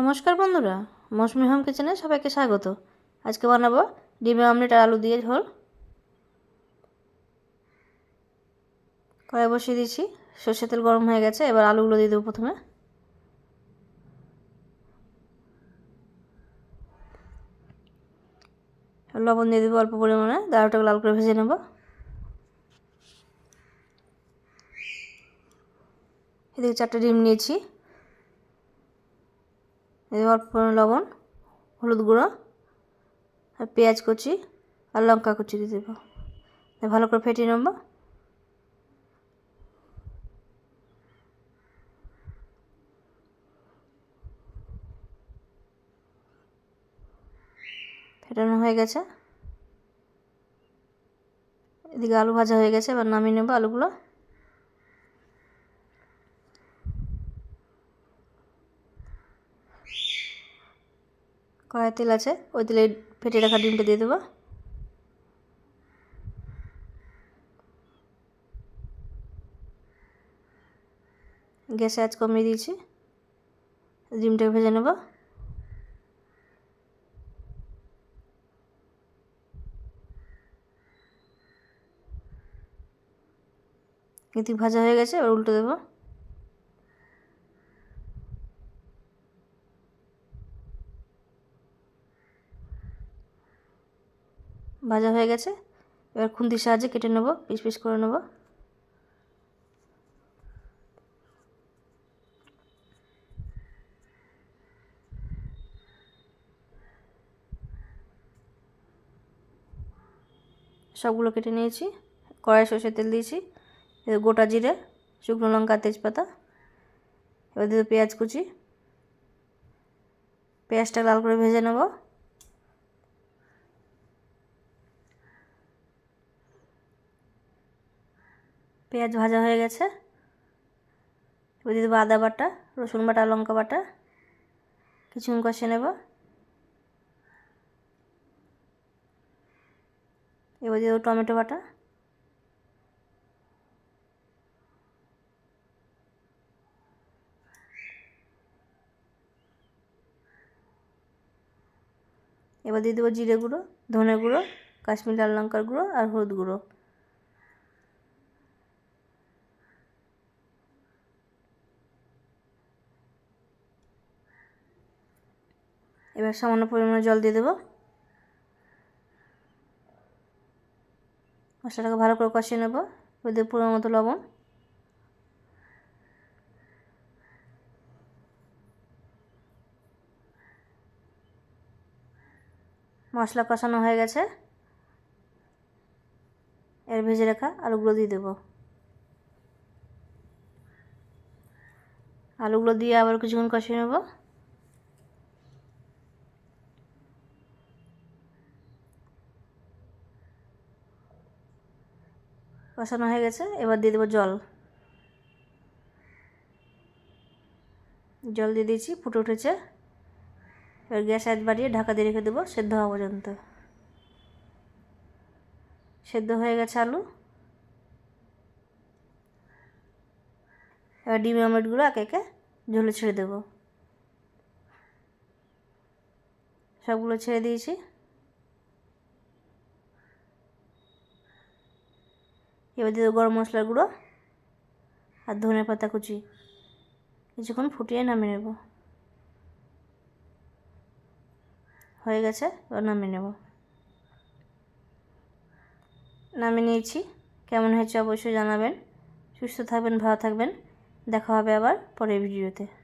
নমস্কার বন্ধুরা, মৌসুমি হোম কিচেনে সবাইকে স্বাগত। আজকে বানাবো ডিমের অমলেট আর আলু দিয়ে ঝোল। কড়াই বসিয়ে দিয়েছি, সর্ষের তেল গরম হয়ে গেছে, এবার আলুগুলো দিয়ে দেবো প্রথমে। লবণ দিয়ে দেবো অল্প পরিমাণে, দারুটাকে লাল করে ভেজে নেব। এদিকে চারটে ডিম নিয়েছি। অল্প লবণ, হলুদ গুঁড়ো, আর পেঁয়াজ কুচি আর লঙ্কা কুচি দিয়ে দেবো। ভালো করে ফেটিয়ে নেব। ফেটানো হয়ে গেছে। এদিকে আলু ভাজা হয়ে গেছে। এবার নামিয়ে নেব আলুগুলো। কড়াই তেল আছে, ওই তেলে ফেটে রাখা ডিমটা দিয়ে দেবো। গ্যাসে আজ কমিয়ে দিয়েছি ডিমটাকে ভেজে নেব। এদিক ভাজা হয়ে গেছে, এবার উল্টো দেবো। ভাজা হয়ে গেছে। এবার খুন্তির সাহায্যে কেটে নেব, পিস পিস করে নেব। সবগুলো কেটে নিয়েছি। কড়াই সর্ষের তেল দিয়েছি গোটা জিরে, শুকনো লঙ্কা, তেজপাতা, এবার দিয়ে পেঁয়াজ কুচি। পেঁয়াজটা লাল করে ভেজে নেব। পেঁয়াজ ভাজা হয়ে গেছে। এবার দিয়ে দেবো আদা বাটা, রসুন বাটা, লঙ্কা বাটা। কিছুক্ষণ কষে নেব। এবার দিয়ে দেবো টমেটো বাটা। এবার দিয়ে দেবো জিরে গুঁড়ো, ধনে গুঁড়ো, কাশ্মীর লাল লঙ্কার গুঁড়ো আর হলুদ গুঁড়ো। এবার সামান্য পরিমাণে জল দিয়ে দেবো। মশলাটাকে ভালো করে কষিয়ে নেব। ওই দেবো পুরো মতো লবণ। মশলা কষানো হয়ে গেছে। এর ভেজে রাখা আলুগুলো দিয়ে দেবো। আলুগুলো দিয়ে আবার কিছুক্ষণ কষিয়ে নেব। কষানো হয়ে গেছে। এবার দিয়ে দেবো জল। জল দিয়ে দিয়েছি, ফুটে উঠেছে। এবার গ্যাস এক বাড়িয়ে ঢাকা দিয়ে রেখে দেবো সেদ্ধ হওয়া পর্যন্ত। সেদ্ধ হয়ে গেছে আলু। এবার ডিম অমলেটগুলো একে একে ঝোলে ছেড়ে দেবো। সবগুলো ছেড়ে দিয়েছি। এবার দিয়ে গরম মশলার গুঁড়ো আর ধনে পাতা কুচি। কিছুক্ষণ ফুটিয়ে নামিয়ে নেব। হয়ে গেছে, এবার নামিয়ে নেব। নামিয়ে নিয়েছি। কেমন হয়েছে অবশ্যই জানাবেন। সুস্থ থাকবেন, ভালো থাকবেন। দেখা হবে আবার পরের ভিডিওতে।